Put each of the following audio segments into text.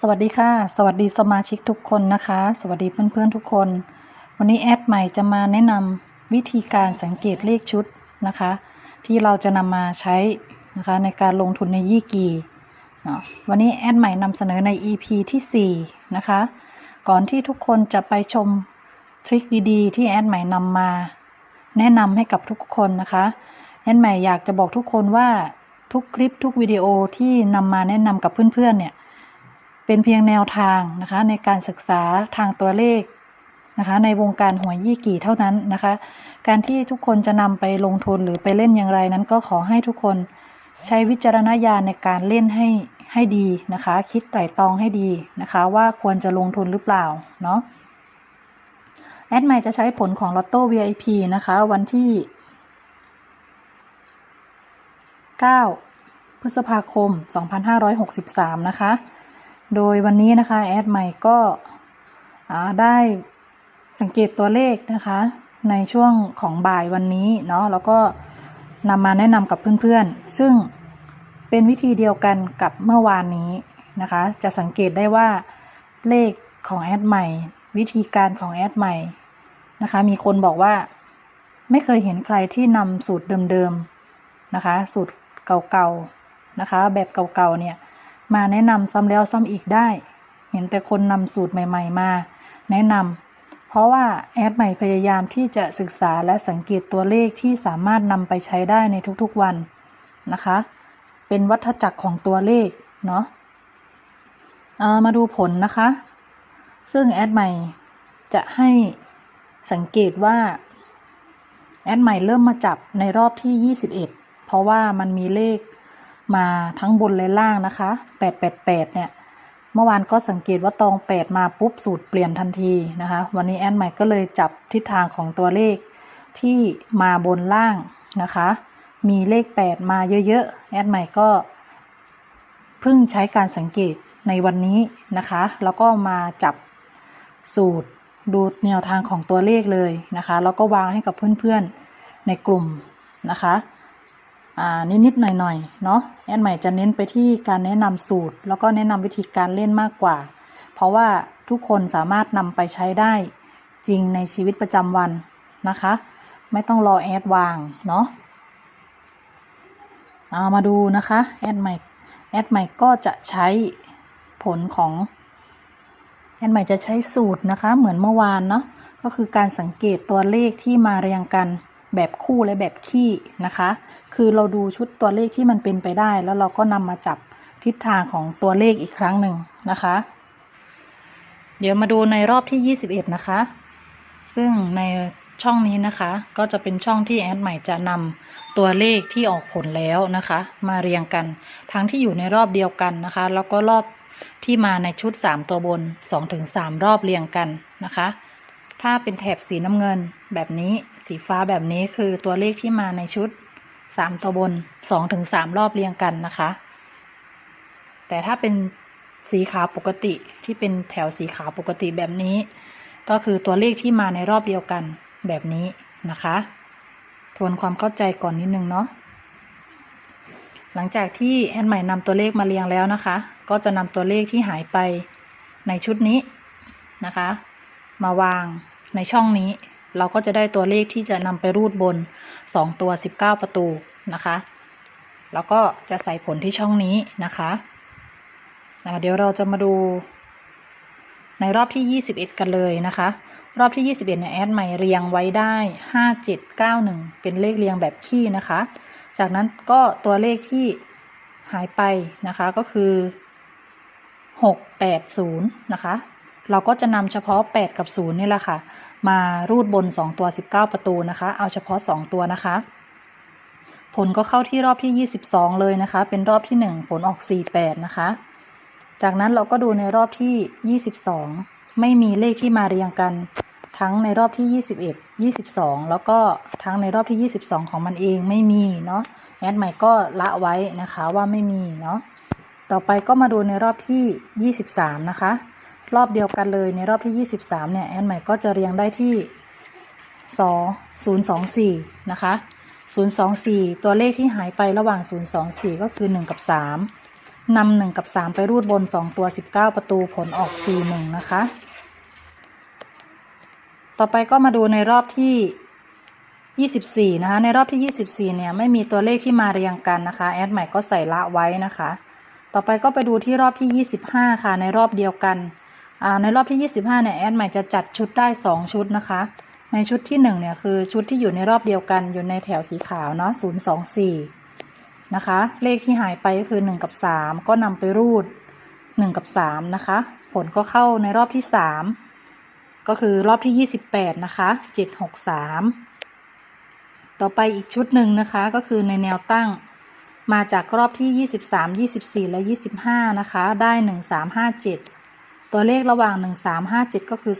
สวัสดีค่ะ สวัสดีสมาชิกทุกคนนะคะ สวัสดีเพื่อนๆทุกคน วันนี้แอดใหม่จะมาแนะนำวิธีการสังเกตเลขชุดนะคะ ที่เราจะนำมาใช้นะคะในการลงทุนในยี่กีเนาะวันนี้แอดใหม่นำเสนอใน EP ที่4นะคะ ก่อนที่ทุกคนจะไปชมทริคดีๆ ที่แอดใหม่นำมาแนะนำให้กับทุกคนนะคะแอดใหม่อยากจะบอกทุกคนว่าทุกคลิปทุกวิดีโอที่นำมาแนะนำกับเพื่อนๆเนี่ย เป็นเพียงแนวทางนะคะในการศึกษาทางตัวเลขนะคะในวงการหวยยี่กี่เท่านั้นนะคะ การที่ทุกคนจะนำไปลงทุนหรือไปเล่นอย่างไรนั้นก็ขอให้ทุกคนใช้วิจารณญาณในการเล่นให้ให้ดีนะคะ คิดไตร่ตรองให้ดีนะคะ ว่าควรจะลงทุนหรือเปล่าเนาะแอดใหม่จะใช้ผลของลอตโต้ VIP นะคะ วันที่ 9 พฤษภาคม 2563 นะคะ โดยวันนี้นะคะแอดใหม่ก็ได้สังเกตตัวเลขนะคะ ในช่วงของบ่ายวันนี้เนาะแล้วก็นำมาแนะนำกับเพื่อนๆ ซึ่งเป็นวิธีเดียวกันกับเมื่อวานนี้นะคะ จะสังเกตได้ว่าเลขของแอดใหม่ วิธีการของแอดใหม่นะคะ มีคนบอกว่าไม่เคยเห็นใครที่นำสูตรเดิมๆนะคะ สูตรเก่าๆนะคะ แบบเก่าๆเนี่ย มาแนะนำซ้ำแล้วซ้ำอีกได้ เห็นแต่คนนำสูตรใหม่ ๆ มา แนะนำเพราะว่าแอดใหม่พยายามที่จะศึกษาและสังเกตตัวเลขที่สามารถนำไปใช้ได้ในทุกๆวันนะคะ เป็นวัฏจักรของตัวเลขเนาะมาดูผลนะคะ ซึ่งแอดใหม่จะให้สังเกตว่า แอดใหม่เริ่มมาจับในรอบที่ 21 เพราะว่ามันมีเลข มาทั้งบนและล่างนะคะ 888 เนี่ย เมื่อวานก็สังเกตว่าตอง 8 มาปุ๊บสูตรเปลี่ยนทันทีนะคะ วันนี้แอนใหม่ก็เลยจับทิศทางของตัวเลขที่มาบนล่างนะคะ มีเลข 8 มาเยอะๆ แอดใหม่ก็เพิ่งใช้การสังเกตในวันนี้นะคะ แล้วก็มาจับสูตรดูแนวทางของตัวเลขเลยนะคะ แล้วก็วางให้กับเพื่อนๆในกลุ่มนะคะ นิดๆหน่อยๆเนาะแอดใหม่จะเน้นไปที่การแนะนำสูตร แล้วก็แนะนำวิธีการเล่นมากกว่า เพราะว่าทุกคนสามารถนำไปใช้ได้จริงในชีวิตประจำวันนะคะ ไม่ต้องรอแอดวางเนาะเอามาดูนะคะแอดใหม่แอดใหม่ก็จะใช้ผลของแอดใหม่จะใช้สูตรนะคะ เหมือนเมื่อวานเนาะก็คือการสังเกตตัวเลขที่มาเรียงกัน แบบคู่และแบบขี้นะคะ คือเราดูชุดตัวเลขที่มันเป็นไปได้ แล้วเราก็นำมาจับทิศทางของตัวเลขอีกครั้งหนึ่งนะคะ เดี๋ยวมาดูในรอบที่ 21 นะคะ ซึ่งในช่องนี้นะคะ ก็จะเป็นช่องที่แอดใหม่จะนำตัวเลขที่ออกผลแล้วนะคะ มาเรียงกัน ทั้งที่อยู่ในรอบเดียวกันนะคะ แล้วก็รอบที่มาในชุด 3 ตัวบน 2-3 รอบเรียงกันนะคะ ถ้าเป็นแถบสีน้ำเงินแบบนี้สีฟ้าแบบนี้คือตัวเลขที่มาในชุดสามตัวบนสองถึงสามรอบเรียงกันนะคะ แต่ถ้าเป็นสีขาวปกติที่เป็นแถวสีขาวปกติแบบนี้ ก็คือตัวเลขที่มาในรอบเดียวกันแบบนี้นะคะทวนความเข้าใจก่อนนิดนึงเนาะหลังจากที่แอนใหม่นำตัวเลขมาเรียงแล้วนะคะ ก็จะนำตัวเลขที่หายไปในชุดนี้นะคะ มาวาง ในช่องนี้ เราก็จะได้ตัวเลขที่จะนำไปรูดบน 2 ตัว 19 ประตูนะคะ แล้วก็จะใส่ผลที่ช่องนี้นะคะเดี๋ยวเราจะมาดู ในรอบที่ 21 กันเลยนะคะ รอบที่ 21เนี่ยแอดใหม่เรียงไว้ได้ 5 7 9 1 เป็นเลขเรียงแบบขี้นะคะ จากนั้นก็ตัวเลขที่หายไปนะคะก็คือ 6 8 0 นะคะ เราก็จะนำเฉพาะ 8 กับ 0 นี่แหละค่ะ มารูดบน 2 ตัว 19 ประตูนะคะ เอาเฉพาะ 2 ตัวนะคะ ผลก็เข้าที่รอบที่ 22 เลยนะคะ เป็นรอบที่ 1 ผลออก 48 นะคะ จากนั้นเราก็ดูในรอบที่ 22 ไม่มีเลขที่มาเรียงกัน ทั้งในรอบที่ 21 22 แล้วก็ทั้งในรอบที่ 22 ของมันเองไม่มีเนาะแอดใหม่ก็ละไว้นะคะว่าไม่มีเนาะต่อไปก็มาดูในรอบที่ 23 นะคะ รอบเดียวกันเลยในรอบที่ 23 เนี่ย แอนใหม่ก็จะเรียงได้ที่2 0 2 4 นะคะ 0 2 4 ตัวเลขที่หายไประหว่าง 0 2 4 ก็คือ 1 กับ 3นำหนึ่งกับสามไปรูดบนสองตัวสิบเก้าประตูผลออกสี่หนึ่งนะคะ ต่อไปก็มาดูในรอบที่ 24 นะคะ ในรอบที่ 24 เนี่ย ไม่มีตัวเลขที่มาเรียงกันนะคะ แอดใหม่ก็ใส่ละไว้นะคะ ต่อไปก็ไปดูที่รอบที่ 25 ค่ะ ในรอบเดียวกัน ในรอบที่ 25เนี่ยแอดใหม่จะจัดชุดได้ 2 ชุดนะคะ ในชุดที่1เนี่ยคือชุดที่อยู่ในรอบเดียวกันอยู่ในแถวสีขาวเนาะ024 นะคะ เลขที่หายไปก็คือ 1 กับ 3 ก็นำไปรูด 1 กับ 3 นะคะ ผลก็เข้าในรอบที่ 3 ก็คือรอบที่ 28 นะคะ 763 ต่อไปอีกชุดหนึ่งนะคะก็คือในแนวตั้งมาจากรอบที่ 23 24 และ 25 นะคะ ได้ 1357 ตัวเลขระหว่าง 1357 ก็คือ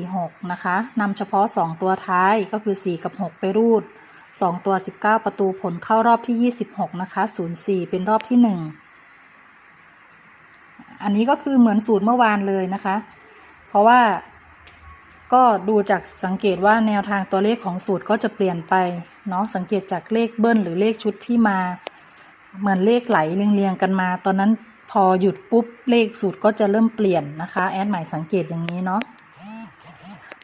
246 นะคะนำเฉพาะ 2 ตัวท้ายก็คือ 4 กับ 6 ไปรูด 2 ตัว 19 ประตูผลเข้ารอบที่ 26 นะคะ 04 เป็นรอบที่ 1 อันนี้ก็คือเหมือนสูตรเมื่อวานเลยนะคะ เพราะว่าก็ดูจากสังเกตว่าแนวทางตัวเลขของสูตรก็จะเปลี่ยนไปเนาะสังเกตจากเลขเบิ้ลหรือเลขชุดที่มา เหมือนเลขไหลเรียงๆกันมา ตอนนั้น พอหยุดปุ๊บเลขสูตรก็จะเริ่มเปลี่ยนนะคะแอดใหม่สังเกตอย่างนี้เนาะ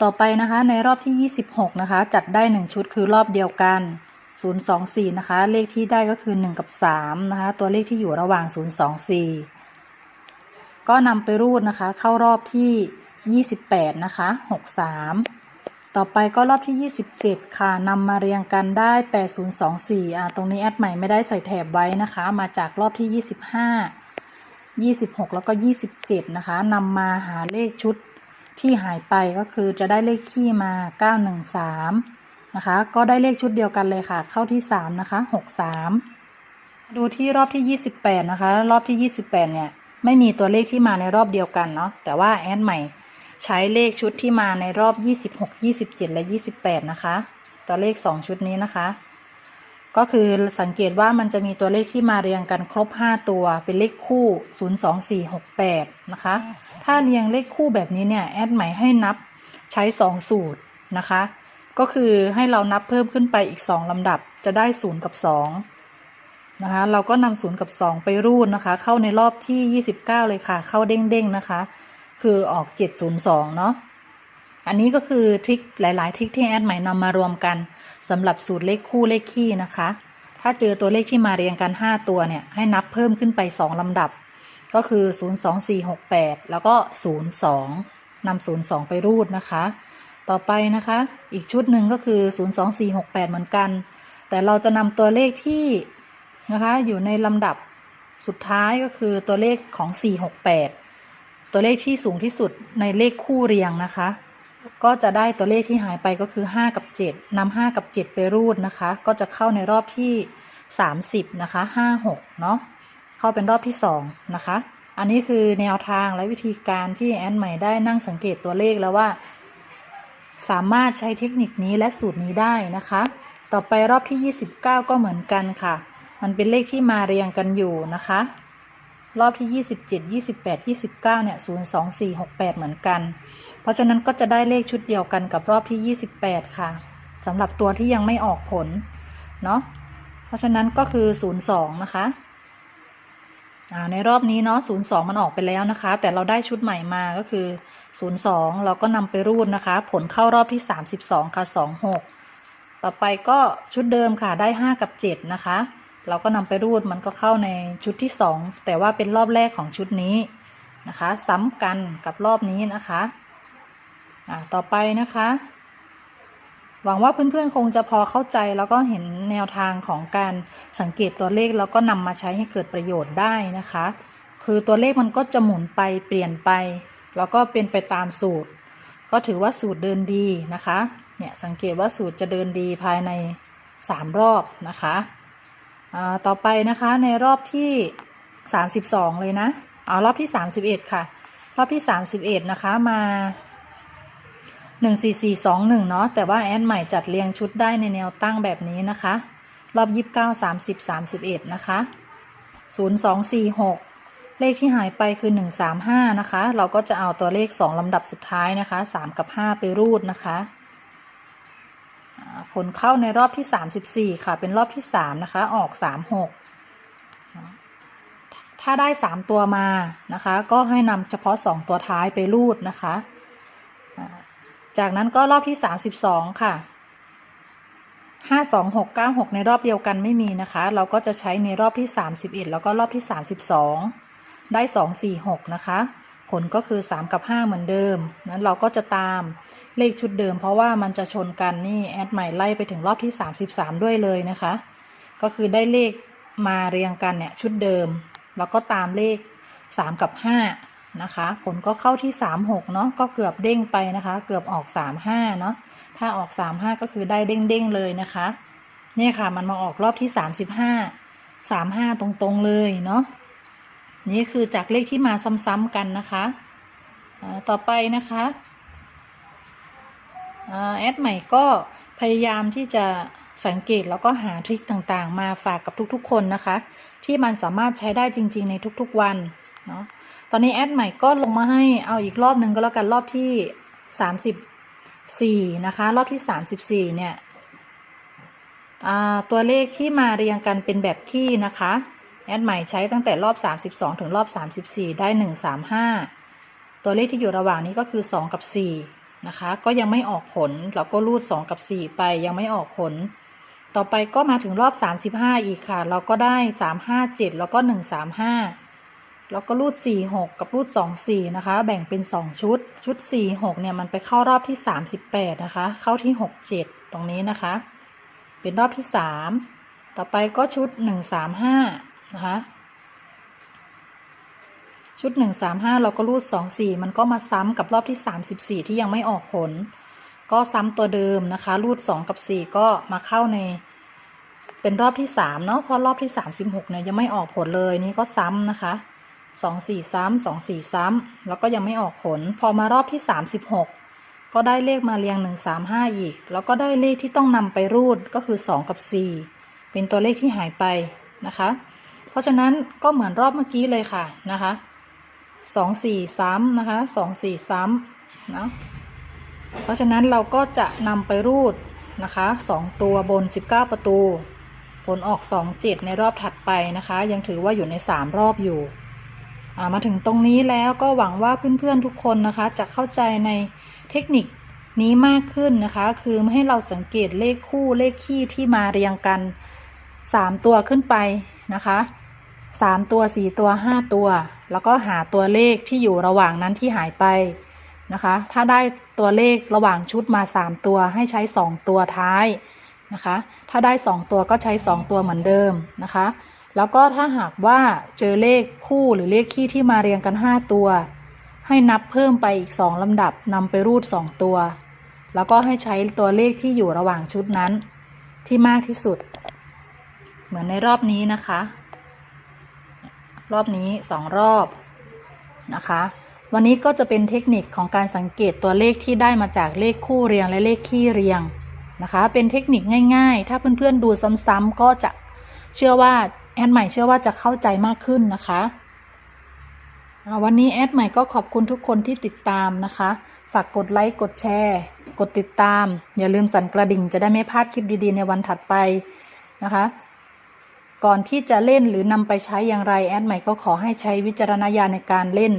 ต่อไปนะคะในรอบที่ 26 นะคะ จัดได้ 1 ชุดคือรอบเดียวกัน 024 นะคะ เลขที่ได้ก็คือ 1 กับ 3 นะคะ ตัวเลขที่อยู่ระหว่าง 024 ก็นำไปรูดนะคะ เข้ารอบที่ 28 นะคะ 63 ต่อไปก็รอบที่ 27 ค่ะนำมาเรียงกันได้ 8024 อ่าตรงนี้แอดใหม่ไม่ได้ใส่แถบไว้นะคะ มาจากรอบที่ 25 26 แล้วก็ 27 นะคะนำมาหาเลขชุดที่หายไปก็คือจะได้เลขขี้มา 913 นะคะ ก็ได้เลขชุดเดียวกันเลยค่ะ เข้าที่ 3 นะคะ 63 ดูที่รอบที่ 28 นะคะ รอบที่ 28 เนี่ย ไม่มีตัวเลขที่มาในรอบเดียวกันเนาะแต่ว่าแอดใหม่ใช้เลขชุดที่มาในรอบ 26 27 และ 28 นะคะ ตัวเลข 2 ชุดนี้นะคะ ก็คือสังเกตว่ามันจะมีตัวเลขที่มาเรียงกันครบ 5 ตัวเป็นเลขคู่ 02468 นะคะ ถ้าเรียงเลขคู่แบบนี้เนี่ยแอดใหม่ให้นับใช้ 2 สูตรนะคะ ก็คือให้เรานับเพิ่มขึ้นไปอีก 2 ลำดับจะได้ 0 กับ 2 นะคะ เราก็นำ0กับ 2 ไปรูดนะคะ เข้าในรอบที่ 29 เลยค่ะ เข้าเด้งๆนะคะ คือออก 702 เนาะอันนี้ก็คือทริคหลาย ๆ ทริคที่แอดใหม่นำมารวมกัน สำหรับสูตรเลขคู่เลขคี่นะคะ ถ้าเจอตัวเลขที่มาเรียงกัน 5 ตัวเนี่ย ให้นับเพิ่มขึ้นไป 2 ลำดับ ก็คือ 02468 แล้วก็ 02นำ02 ไปรูดนะคะ ต่อไปนะคะ อีกชุดหนึ่งก็คือ 02468 เหมือนกัน แต่เราจะนำตัวเลขที่นะคะอยู่ในลำดับสุดท้ายก็คือตัวเลขของ 468 ตัวเลขที่สูงที่สุดในเลขคู่เรียงนะคะ ก็จะได้ตัวเลขที่หายไปก็คือ 5 กับ 7นำ5กับ 7 ไปรูดนะคะ ก็จะเข้าในรอบที่ 30 นะคะ 5 6 เนาะเข้าเป็นรอบที่ 2 นะคะ อันนี้คือแนวทางและวิธีการที่แอนใหม่ได้นั่งสังเกตตัวเลขแล้วว่า สามารถใช้เทคนิคนี้และสูตรนี้ได้นะคะ ต่อไปรอบที่ 29 ก็เหมือนกันค่ะ มันเป็นเลขที่มาเรียงกันอยู่นะคะ รอบที่ 27 28 29 เนี่ย 02468 เหมือนกัน เพราะฉะนั้นก็จะได้เลขชุดเดียวกันกับรอบที่ 28 ค่ะสำหรับตัวที่ยังไม่ออกผล เนาะเพราะฉะนั้นก็คือ 02 นะคะอ่าในรอบนี้เนาะ 02 มันออกไปแล้วนะคะ แต่เราได้ชุดใหม่มาก็คือ 02 เราก็นำไปรูดนะคะ ผลเข้ารอบที่ 32 ค่ะ 26 ต่อไปก็ชุดเดิมค่ะ ได้ 5 กับ 7 นะคะ เราก็นำไปรูดมันก็เข้าในชุดที่ 2 แต่ว่าเป็นรอบแรกของชุดนี้นะคะ ซ้ำกันกับรอบนี้นะคะอ่าต่อไปนะคะ หวังว่าเพื่อนๆคงจะพอเข้าใจแล้วก็เห็นแนวทางของการสังเกตตัวเลขแล้วก็นำมาใช้ให้เกิดประโยชน์ได้นะคะ คือตัวเลขมันก็จะหมุนไปเปลี่ยนไป แล้วก็เป็นไปตามสูตร ก็ถือว่าสูตรเดินดีนะคะเนี่ยสังเกตว่าสูตรจะเดินดีภายใน 3 รอบนะคะ ต่อไปนะคะในรอบที่ 32 เลยนะเอารอบที่ 31 ค่ะ รอบที่ 31 นะคะมา 14421 เนาะแต่ว่าแอดใหม่จัดเรียงชุดได้ในแนวตั้งแบบนี้นะคะ รอบ 29 30 31 นะคะ 0246เลขที่หายไปคือ 135 นะคะ เราก็จะเอาตัวเลข 2 ลำดับสุดท้ายนะคะ 3 กับ 5 ไปรูดนะคะ ผลเข้าในรอบที่ 34 ค่ะ เป็นรอบที่ 3 นะคะ ออก 36ถ้ถ้าได้ 3 ตัวมานะคะ ก็ให้นำเฉพาะ 2 ตัวท้ายไปรูดนะคะ จากนั้นก็รอบที่ 32 ค่ะ 5 2 6 9 6 ในรอบเดียวกันไม่มีนะคะ เราก็จะใช้ในรอบที่ 31 แล้วก็รอบที่ 32 ได้ 2 4 6 นะคะ ผลก็คือ 3 กับ 5 เหมือนเดิม นั้นเราก็จะตาม เลขชุดเดิมเพราะว่ามันจะชนกันนี่แอดใหม่ไล่ไปถึงรอบที่ 33 ด้วยเลยนะคะ ก็คือได้เลขมาเรียงกันเนี่ยชุดเดิม แล้วก็ตามเลข 3 กับ 5 นะคะ ผลก็เข้าที่ 36 เนาะก็เกือบเด้งไปนะคะ เกือบออก 35 เนาะถ้าออก 35 ก็คือได้เด้งๆเลยนะคะเนี่ยค่ะมันมาออกรอบที่ 35 35 ตรงๆเลยเนาะนี่คือจากเลขที่มาซ้ำๆกันนะคะ ต่อไปนะคะ แอดใหม่ก็พยายามที่จะสังเกตแล้วก็หาทริคต่างๆ มาฝากกับทุกๆ คนนะคะ ที่มันสามารถใช้ได้จริง ๆ ในทุกๆวันเนาะตอนนี้แอดใหม่ก็ลงมาให้เอาอีกรอบหนึ่งก็แล้วกันรอบที่ 34 นะคะ รอบที่ 34 เนี่ยอ่าตัวเลขที่มาเรียงกันเป็นแบบคี่นะคะ แอดใหม่ใช้ตั้งแต่รอบ 32 ถึงรอบ 34 ได้ 135 ตัวเลขที่อยู่ระหว่างนี้ก็คือ 2 กับ 4 นะคะ ก็ยังไม่ออกผล เราก็รูด 2 กับ 4 ไปยังไม่ออกผล ต่อไปก็มาถึงรอบ 35 อีกค่ะ เราก็ได้ 357 แล้วก็ 135 แล้วก็รูด 46 กับรูด 24 นะคะ แบ่งเป็น 2 ชุด ชุด 46 เนี่ยมันไปเข้ารอบที่ 38 นะคะ เข้าที่ 67 ตรงนี้นะคะ เป็นรอบที่ 3 ต่อไปก็ชุด 135 นะคะ ชุด 135 เราก็รูด 24 มันก็มาซ้ำกับรอบที่ 34 ที่ยังไม่ออกผล ก็ซ้ำตัวเดิมนะคะ รูด 2 กับ 4 ก็มาเข้าใน เป็นรอบที่ 3 เนาะเพราะรอบที่ 36 เนี่ยยังไม่ออกผลเลยนี่ก็ซ้ำนะคะ 2 4 ซ้ำ2 4 ซ้ำแล้วก็ยังไม่ออกผล พอมารอบที่ 36 ก็ได้เลขมาเรียง 1 3 5 อีก แล้วก็ได้เลขที่ต้องนำไปรูดก็คือ 2 กับ 4 เป็นตัวเลขที่หายไปนะคะ เพราะฉะนั้นก็เหมือนรอบเมื่อกี้เลยค่ะนะคะ สองสี่ซ้ำนะคะสองสี่ซ้ำนะเพราะฉะนั้นเราก็จะนำไปรูดนะคะสองตัวบน 19 ประตู ผลออก 2 7 ในรอบถัดไปนะคะ ยังถือว่าอยู่ใน 3 รอบอยู่มาถึงตรงนี้แล้วก็หวังว่าเพื่อนๆทุกคนนะคะ จะเข้าใจในเทคนิคนี้มากขึ้นนะคะ คือให้เราสังเกตเลขคู่เลขคี่ที่มาเรียงกัน 3 ตัวขึ้นไปนะคะ สามตัวสี่ตัวห้าตัว แล้วก็หาตัวเลขที่อยู่ระหว่างนั้นที่หายไปนะคะ ถ้าได้ตัวเลขระหว่างชุดมาสามตัวให้ใช้สองตัวท้ายนะคะ ถ้าได้สองตัวก็ใช้สองตัวเหมือนเดิมนะคะ แล้วก็ถ้าหากว่าเจอเลขคู่หรือเลขคี่ที่มาเรียงกันห้าตัว ให้นับเพิ่มไปอีกสองลำดับนำไปรูดสองตัว แล้วก็ให้ใช้ตัวเลขที่อยู่ระหว่างชุดนั้นที่มากที่สุด เหมือนในรอบนี้นะคะ รอบนี้สองรอบนะคะ วันนี้ก็จะเป็นเทคนิคของการสังเกตตัวเลขที่ได้มาจากเลขคู่เรียงและเลขคี่เรียงนะคะ เป็นเทคนิคง่าย ๆ ถ้าเพื่อนๆดูซ้ำๆก็จะเชื่อว่าแอดใหม่เชื่อว่าจะเข้าใจมากขึ้นนะคะ วันนี้แอดใหม่ก็ขอบคุณทุกคนที่ติดตามนะคะ ฝากกดไลค์กดแชร์ กดติดตาม อย่าลืมสั่นกระดิ่งจะได้ไม่พลาดคลิปดีๆ ในวันถัดไปนะคะ ก่อนที่จะเล่นหรือนำไปใช้อย่างไรแอดใหม่ก็ขอให้ใช้วิจารณญาณในการเล่น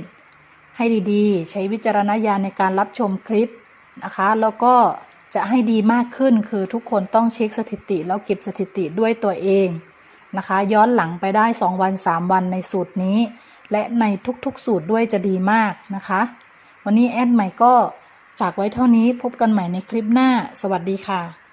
ให้ดีๆ ใช้วิจารณญาณในการรับชมคลิปนะคะ แล้วก็จะให้ดีมากขึ้นคือทุกคนต้องเช็คสถิติ แล้วเก็บสถิติด้วยตัวเองนะคะ ย้อนหลังไปได้ 2 วัน 3 วันในสูตรนี้ และในทุกๆสูตรด้วยจะดีมากนะคะ วันนี้แอดใหม่ก็ฝากไว้เท่านี้พบกันใหม่ในคลิปหน้า สวัสดีค่ะ